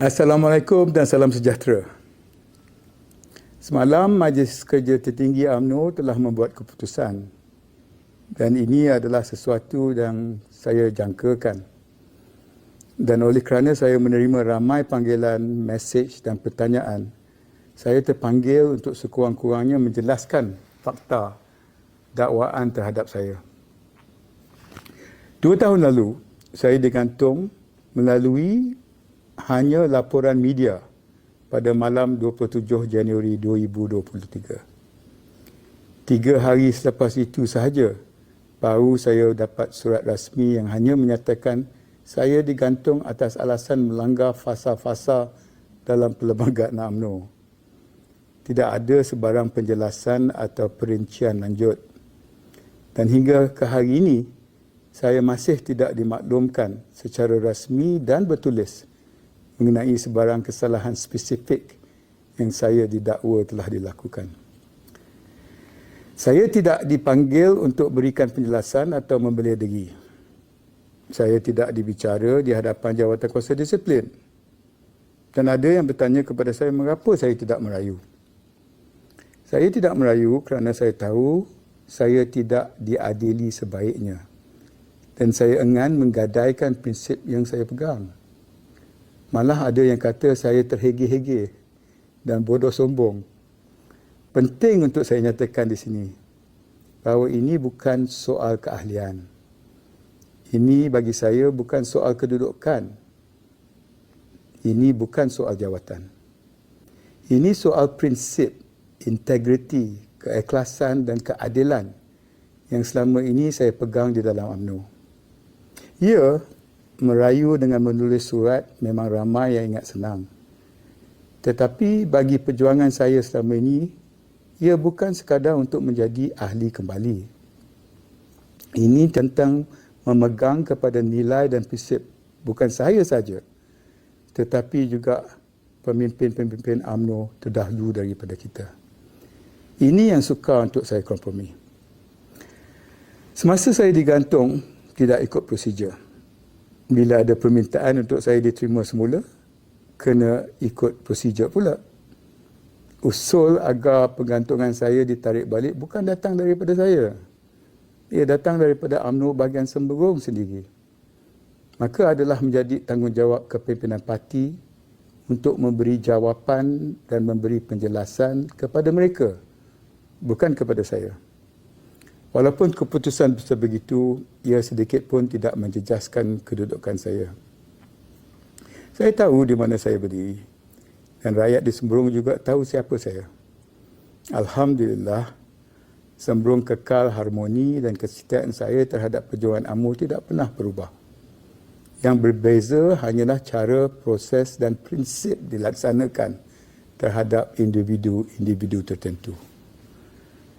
Assalamualaikum dan salam sejahtera. Semalam Majlis Kerja Tertinggi UMNO telah membuat keputusan dan ini adalah sesuatu yang saya jangkakan. Dan oleh kerana saya menerima ramai panggilan, mesej dan pertanyaan, saya terpanggil untuk sekurang-kurangnya menjelaskan fakta dakwaan terhadap saya. Dua tahun lalu, saya digantung melalui hanya laporan media pada malam 27 Januari 2023. Tiga hari selepas itu sahaja, baru saya dapat surat rasmi yang hanya menyatakan saya digantung atas alasan melanggar fasa-fasa dalam perlembagaan UMNO. Tidak ada sebarang penjelasan atau perincian lanjut. Dan hingga ke hari ini, saya masih tidak dimaklumkan secara rasmi dan bertulis mengenai sebarang kesalahan spesifik yang saya didakwa telah dilakukan. Saya tidak dipanggil untuk berikan penjelasan atau membela diri. Saya tidak dibicara di hadapan jawatan kuasa disiplin. Dan ada yang bertanya kepada saya mengapa saya tidak merayu. Saya tidak merayu kerana saya tahu saya tidak diadili sebaiknya. Dan saya enggan menggadaikan prinsip yang saya pegang. Malah ada yang kata saya terhege-hege dan bodoh sombong. Penting untuk saya nyatakan di sini bahawa ini bukan soal keahlian. Ini bagi saya bukan soal kedudukan. Ini bukan soal jawatan. Ini soal prinsip, integriti, keikhlasan dan keadilan yang selama ini saya pegang di dalam UMNO. Ya, merayu dengan menulis surat memang ramai yang ingat senang. Tetapi bagi perjuangan saya selama ini, ia bukan sekadar untuk menjadi ahli kembali. Ini tentang memegang kepada nilai dan prinsip bukan saya saja, tetapi juga pemimpin-pemimpin AMNO terdahulu daripada kita. Ini yang suka untuk saya kompromi. Semasa saya digantung, tidak ikut prosedur bila ada permintaan untuk saya diterima semula, kena ikut prosedur pula. Usul agar penggantungan saya ditarik balik bukan datang daripada saya. Ia datang daripada UMNO bahagian Semberong sendiri. Maka adalah menjadi tanggungjawab kepimpinan parti untuk memberi jawapan dan memberi penjelasan kepada mereka, bukan kepada saya. Walaupun keputusan sebegitu, ia sedikit pun tidak menjejaskan kedudukan saya. Saya tahu di mana saya berdiri dan rakyat di Sembrong juga tahu siapa saya. Alhamdulillah, Sembrong kekal harmoni dan kesetiaan saya terhadap perjuangan AMU tidak pernah berubah. Yang berbeza hanyalah cara, proses dan prinsip dilaksanakan terhadap individu-individu tertentu.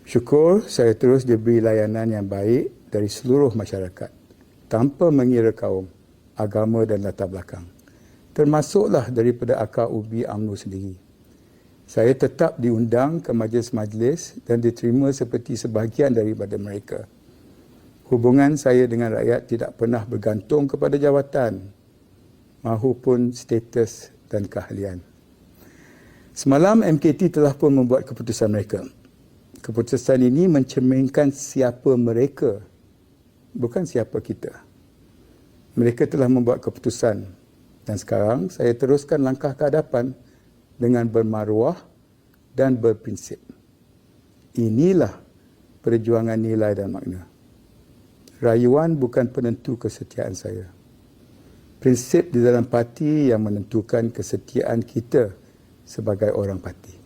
Syukur saya terus diberi layanan yang baik dari seluruh masyarakat tanpa mengira kaum, agama dan latar belakang. Termasuklah daripada akar ubi UMNO sendiri. Saya tetap diundang ke majlis-majlis dan diterima seperti sebahagian daripada mereka. Hubungan saya dengan rakyat tidak pernah bergantung kepada jawatan mahupun status dan keahlian. Semalam MKT telah pun membuat keputusan mereka keputusan ini mencerminkan siapa mereka bukan siapa kita. Mereka telah membuat keputusan. Dan sekarang saya teruskan langkah ke hadapan dengan bermaruah dan berprinsip. Inilah perjuangan nilai dan makna. Rayuan bukan penentu kesetiaan saya. Prinsip di dalam parti yang menentukan kesetiaan kita sebagai orang parti